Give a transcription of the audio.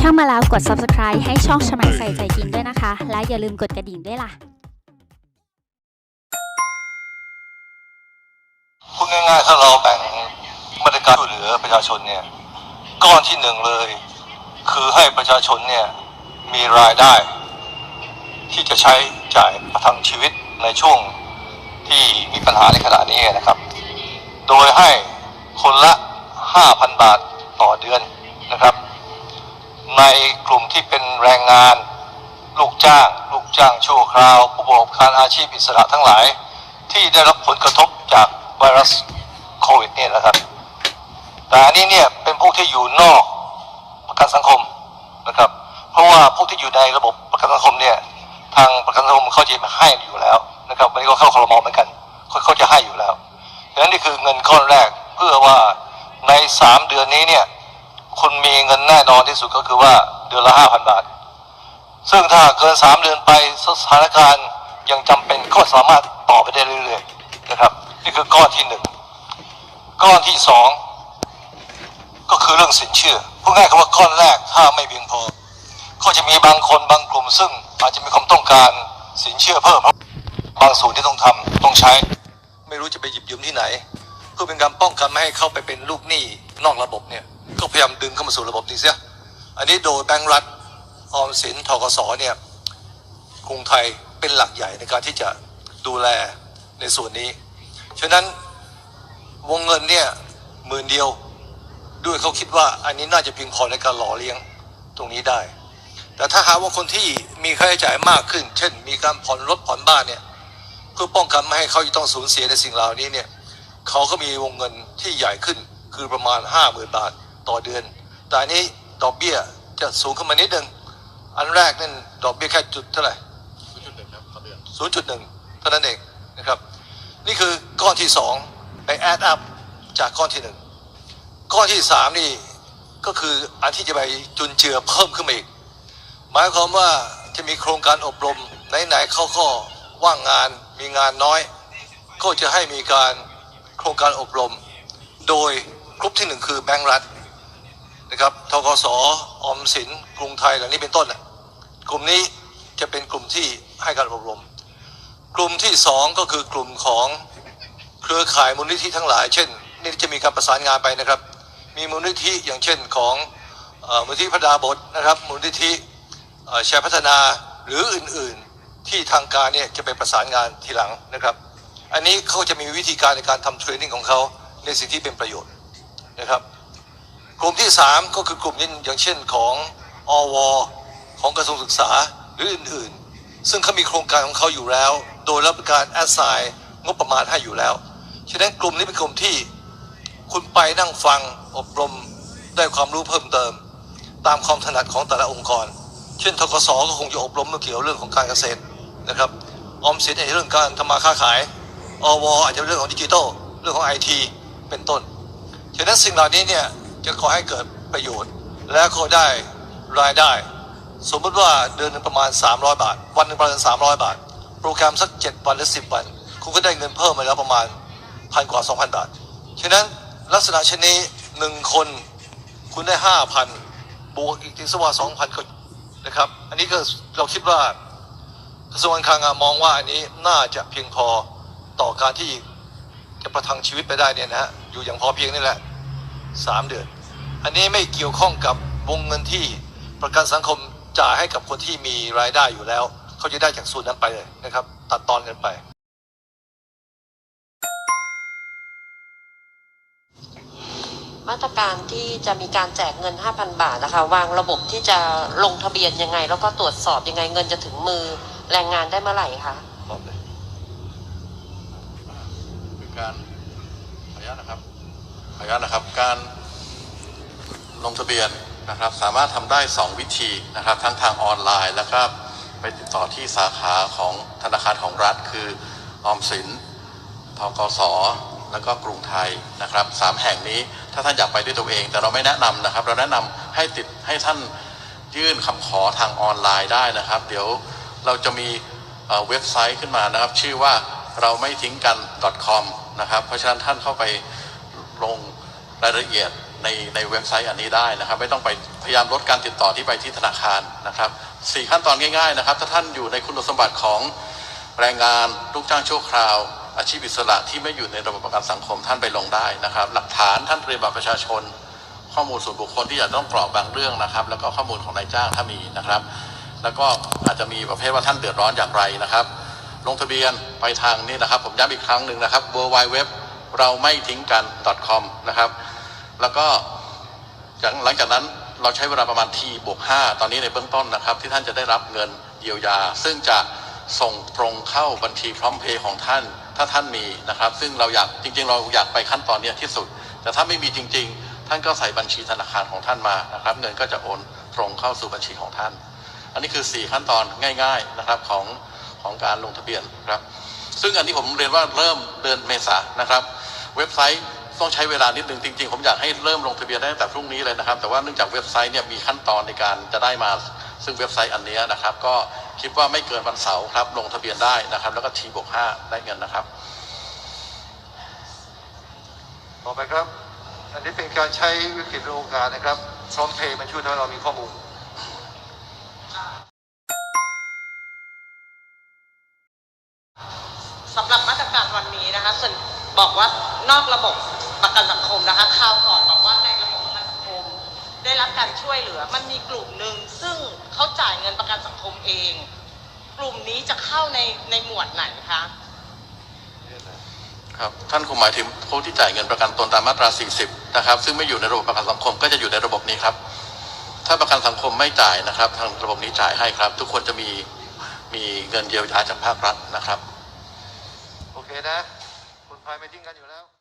เข้ามาแล้วกด subscribe ให้ช่องชมัยใส่ใจกินด้วยนะคะ และอย่าลืมกดกระดิ่งด้วยล่ะ พูดง่ายๆถ้าเราแบ่งมาตรการช่วยเหลือประชาชนเนี่ย ก้อนที่หนึ่งเลย คือให้ประชาชนเนี่ย มีรายได้ ที่จะใช้จ่ายประทังชีวิตในช่วงที่มีปัญหาในขณะนี้นะครับ โดยให้คนละ 5,000 บาทต่อเดือนนะครับ ในกลุ่มที่เป็นแรงงาน ลูกจ้าง ลูกจ้างชั่วคราว ผู้ประกอบการอาชีพอิสระทั้งหลาย ที่ได้รับผลกระทบจากไวรัสโควิดเนี่ยนะครับ แต่อันนี้เนี่ยเป็นพวกที่อยู่นอกประกันสังคมนะครับ เพราะว่าพวกที่อยู่ในระบบประกันสังคมเนี่ยทางประกันสังคมเขาจะให้อยู่แล้วนะครับวันนี้ก็เข้าคอรมอเหมือนกันเขเขาจะให้อยู่แล้ว นั้นนี่คือเงินก้อนแรกเพื่อว่าในสามเดือนนี้เนี่ยคุณมีเงินแน่นอนที่สุดก็คือว่าเดือนละห้าพันบาท ซึ่งถ้าเกินสามเดือนไปสถานการณ์ยังจำเป็นก็สามารถต่อไปได้เรื่อยๆนะครับ นี่คือก้อนที่หนึ่งก้อนที่สองก็คือเรื่องสินเชื่อพูดง่ายๆคำว่าก้อนแรกถ้าไม่เพียงพอ ก็จะมีบางคนบางกลุ่ม ซึ่งอาจจะมีความต้องการสินเชื่อเพิ่มเพราะบางส่วนที่ต้องทำต้องใช้ ไม่รู้จะไปหยิบยืมที่ไหน เพื่อเป็นการป้องกันไม่ให้เข้าไปเป็นลูกหนี้นอกระบบเนี่ยก็พยายามดึงเข้ามาสู่ระบบนี้เสียอันนี้โดยแบงก์รัฐออมสินทกสเนี่ยกรุงไทยเป็นหลักใหญ่ในการที่จะดูแลในส่วนนี้ ฉะนั้นวงเงินเนี่ยหมื่นเดียวด้วยเขาคิดว่าอันนี้น่าจะเพียงพอในการหล่อเลี้ยงตรงนี้ได้ แต่ถ้าหาว่าคนที่มีค่าใช้จ่ายมากขึ้น เช่น มีการผ่อนรถผ่อนบ้านเนี่ย เพื่อป้องกันไม่ให้เขาจะต้องสูญเสียในสิ่งเหล่านี้เนี่ยเขาก็มีวงเงินที่ใหญ่ขึ้นคือประมาณห้าหมื่นบาทต่อเดือน แต่อันนี้ดอกเบี้ยจะสูงขึ้นมานิดนึงอันแรกนั่นดอกเบี้ยแค่จุดเท่าไหร่ศูนย์จุดหนึ่งเท่านั้นเองนะครับ นี่คือก้อนที่สองไปแอดอัพจากก้อนที่หนึ่งก้อนที่สามนี่ก็คืออันที่จะไปจุนเจือเพิ่มขึ้นมาอีก หมายความว่าจะมีโครงการอบรมไหนๆเขาก็ว่างงาน มีงานน้อย ก็จะให้มีการโครงการอบรม โดยกลุ่มที่หนึ่งคือแบงก์รัฐนะครับทกสออมสินกรุงไทยเหล่านี้เป็นต้นกลุ่มนี้จะเป็นกลุ่มที่ให้การอบรม กลุ่มที่สองก็คือกลุ่มของเครือข่ายมูลนิธิทั้งหลาย เช่น นี่จะมีการประสานงานไปนะครับ มีมูลนิธิอย่างเช่นของอมูลนิธิพระดาบทนะครับ มูลนิธิแชร์พัฒนาหรืออื่น ที่ทางการเนี่ยจะไปประสานงานทีหลังนะครับ อันนี้เขาจะมีวิธีการในการทำเทรนนิ่งของเขาในสิ่งที่เป็นประโยชน์นะครับ กลุ่มที่ 3 ก็คือกลุ่มนี้อย่างเช่นของอวของกระทรวงศึกษาหรืออื่นๆ ซึ่งเขามีโครงการของเขาอยู่แล้ว โดยรับการแอสไซน์งบประมาณให้อยู่แล้ว ฉะนั้นกลุ่มนี้เป็นกลุ่มที่คุณไปนั่งฟังอบรมได้ความรู้เพิ่มเติม ตามความถนัดของแต่ละองค์กร เช่นทกสก็คงจะอบรมเกี่ยวเรื่องของการเกษตร นะครับออมสินอาจจะเรื่องการทำมาค้าขายอวอาจจะเรื่องของดิจิทัลเรื่องของไอทีเป็นต้นฉะนั้นสิ่งเหล่านี้เนี่ยจะขอให้เกิดประโยชน์ และก็ได้รายได้ สมมติว่าเดือนหนึงประมาณ 300 บาท วันหนึ่งประมาณ 300 บาท โปรแกรมสัก 7 วันหรือ 10 วัน คุณก็ได้เงินเพิ่มมาแล้วประมาณพันกว่า 2,000 บาท ฉะนั้นลักษณะเช่นนี้หนึ่งคนคุณได้ 5,000 บวกอีกที่สว่า 2,000ก็นะครับ อันนี้ก็เราคิดว่า กระทรวงการคลังมองว่าอันนี้น่าจะเพียงพอต่อการที่จะประทังชีวิตไปได้เนี่ยนะฮะอยู่อย่างพอเพียงนี่แหละสามเดือน อันนี้ไม่เกี่ยวข้องกับวงเงินที่ประกันสังคมจ่ายให้กับคนที่มีรายได้อยู่แล้ว เขาจะได้จากส่วนนั้นไปเลยนะครับ ตัดตอนกันไป มาตรการที่จะมีการแจกเงิน 5,000 บาทนะคะ วางระบบที่จะลงทะเบียนยังไง แล้วก็ตรวจสอบยังไงเงินจะถึงมือ แรงงานได้เมื่อไหร่คะตอบเลยคือการขออนุญาตนะครับขออนุญาตนะครับ การลงทะเบียนนะครับ สามารถทำได้ 2 วิธีนะครับ ทั้งทางออนไลน์ แล้วก็ไปติดต่อที่สาขาของธนาคารของรัฐ คือออมสินทกสแล้วก็กรุงไทยนะครับสามแห่งนี้ถ้าท่านอยากไปด้วยตัวเอง แต่เราไม่แนะนำนะครับ เราแนะนำให้ติดให้ท่านยื่นคำขอทางออนไลน์ได้นะครับ เดี๋ยว เราจะมีเว็บไซต์ขึ้นมานะครับ ชื่อว่าเราไม่ทิ้งกัน .com นะครับ เพราะฉะนั้นท่านเข้าไปลงรายละเอียดในในเว็บไซต์อันนี้ได้นะครับ ไม่ต้องไปพยายามลดการติดต่อที่ไปที่ธนาคารนะครับสี่ขั้นตอนง่ายๆนะครับ ถ้าท่านอยู่ในคุณสมบัติของแรงงานลูกจ้างชั่วคราว อาชีพอิสระที่ไม่อยู่ในระบบประกันสังคมท่านไปลงได้นะครับ หลักฐานท่านเตรียมบัตรประชาชน ข้อมูลส่วนบุคคลที่อาจจะต้องกรอกบางเรื่องนะครับ แล้วก็ข้อมูลของนายจ้างถ้ามีนะครับ แล้วก็อาจจะมีประเภทว่าท่านเดือดร้อนอย่างไรนะครับ ลงทะเบียนไปทางนี้นะครับ ผมย้ำอีกครั้งหนึ่งนะครับ w w w เราไม่ทิ้งกัน .com นะครับ แล้วก็หลังจากนั้นเราใช้เวลาประมาณทีบวก5ตอนนี้ในเบื้องต้นนะครับ ที่ท่านจะได้รับเงินเยียวยา ซึ่งจะส่งตรงเข้าบัญชีพร้อมเพย์ของท่าน ถ้าท่านมีนะครับ ซึ่งเราอยากจริง ๆ เราอยากไปขั้นตอนนี้ที่สุด แต่ถ้าไม่มีจริง ๆ ท่านก็ใส่บัญชีธนาคารของท่านมานะครับ เงินก็จะโอนตรงเข้าสู่บัญชีของท่าน อันนี้คือ 4 ขั้นตอนง่าย ๆนะครับของของการลงทะเบียนครับ ซึ่งอันนี้ผมเรียนว่าเริ่มเดือนเมษานะครับ เว็บไซต์ต้องใช้เวลานิดนึงจริงๆ ผมอยากให้เริ่มลงทะเบียนได้ตั้งแต่พรุ่งนี้เลยนะครับ แต่ว่าเนื่องจากเว็บไซต์เนี่ยมีขั้นตอนในการจะได้มา ซึ่งเว็บไซต์อันนี้นะครับ ก็คิดว่าไม่เกินวันเสาร์ครับ ลงทะเบียนได้นะครับ แล้วก็ทีบวกห้าได้เงินนะครับ ต่อไปครับ อันนี้เป็นการใช้วิกฤตเป็นโอกาสนะครับพร้อมเพย์มันช่วยทำให้เรามีข้อมูล สำหรับมาตรการวันนี้นะคะส่วนบอกว่านอกระบบประกันสังคมนะคะคราวก่อนบอกว่าในระบบประกันสังคม ได้รับการช่วยเหลือ มันมีกลุ่มหนึ่งซึ่งเขาจ่ายเงินประกันสังคมเอง กลุ่มนี้จะเข้าในในหมวดไหนคะครับท่านคงหมายถึงผู้ที่จ่ายเงินประกันตนตามมาตรา 40 นะครับ ซึ่งไม่อยู่ในระบบประกันสังคมก็จะอยู่ในระบบนี้ครับ ถ้าประกันสังคมไม่จ่ายนะครับ ทางระบบนี้จ่ายให้ครับ ทุกคนจะมีมีเงินเยียวยาจากภาครัฐนะครับ โอเคนะคนไทยไม่ทิ้งกันอยู่แล้ว